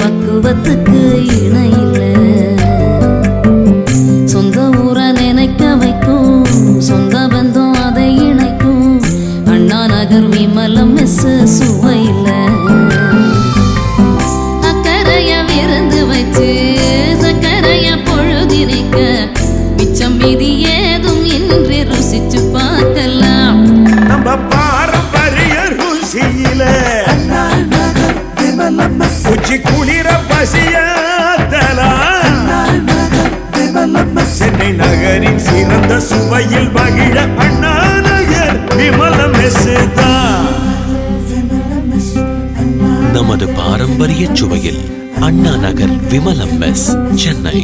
பக்குவத்துக்கு இணை இல்லை சொந்த ஊரை நினைக்க வைக்கும் சொந்த பந்தம் அதை இணைக்கும். அண்ணா நகர் விமலம் மிஸ் சுவை இல்லை அக்கறைய விருந்து வச்சு சக்கரைய பொழுதினைக்க மிச்சம் மீதி ஏதும் இன்றி ருசிச்சு பார்க்கலாம். பாரம்பரிய ருசியில. விமலம் உச்சி குளிர பசியாத்தலாம் சென்னை நகரின் சிறந்த சுவையில் மகிழ அண்ணா நகர் விமல மெஸ்ஸு தான் நமது பாரம்பரிய சுவையில் அண்ணா நகர் விமலம் மெஸ் சென்னை.